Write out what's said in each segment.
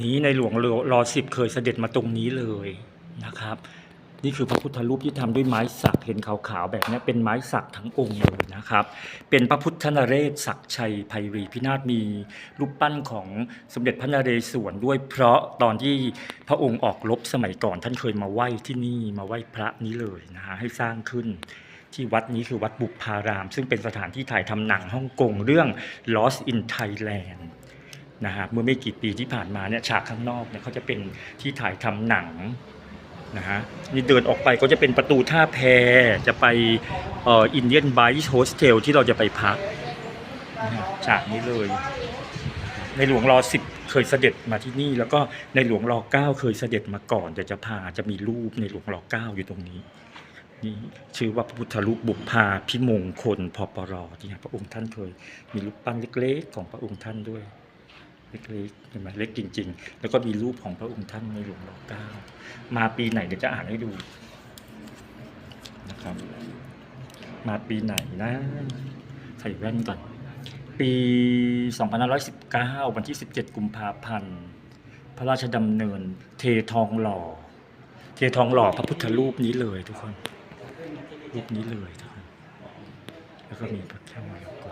นี้ในหลวงรอสิบเคยเสด็จมาตรงนี้เลยนะครับ นี่คือพระพุทธรูปที่ทำด้วยไม้สักเห็นขาวๆแบบนี้เป็นไม้สักทั้งองค์เลยนะครับ เป็นพระพุทธนเรศศักดิ์ชัยรีพินาศมีรูปปั้นของสมเด็จพระนเรศวรด้วยเพราะตอนที่พระองค์ออกรบสมัยก่อน ท่านเคยมาไหว้ที่นี่มาไหว้พระนี้เลยนะฮะให้สร้างขึ้นที่วัดนี้คือวัดบุพาราม ซึ่งเป็นสถานที่ถ่ายทำหนังฮ่องกงเรื่อง Lost in Thailand นะฮะเมื่อไม่กี่ปีที่ผ่านมาเนี่ยฉากข้างนอกเนี่ยเขาจะเป็นที่ถ่ายทำหนังนะฮะนี่เดินออกไปก็จะเป็นประตูท่าแพจะไปเอ่ออินเดียนไบส์โฮสเทลที่เราจะไปพักฉากนี้เลย ในหลวงรอสิบเคยเสด็จมาที่นี่ แล้วก็ในหลวงรอเก้าเคยเสด็จมาก่อนแต่จะพาจะมีรูปในหลวงรอเก้าอยู่ตรงนี้นี่ชื่อว่าพระพุทธรูปบุพพาพิมงคลพปรที่พระองค์ท่านเคยมีรูปปั้นเล็กๆ ของพระองค์ท่านด้วย เล็กๆเห็นไหมเล็กจริง ๆ แล้วก็มีรูปของพระองค์ท่านในหลวงรอเก้ามาปีไหนเดี๋ยวจะอ่านให้ดูนะครับ มาปีไหนนะ ใส่แว่นก่อน ปี 2519 วันที่ 17 กุมภาพันธ์ พระราชดำเนิน เททองหล่อ เททองหล่อพระพุทธรูปนี้เลยทุกคน รูปนี้เลยทุกคน แล้วก็มีพระแก้วมรกต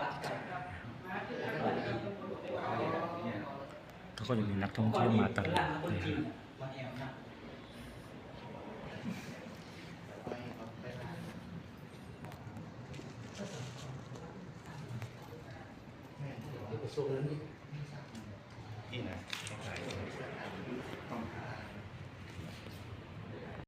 แล้วก็จะมีนักท่องเที่ยวมาตลอดเลยที่ไหน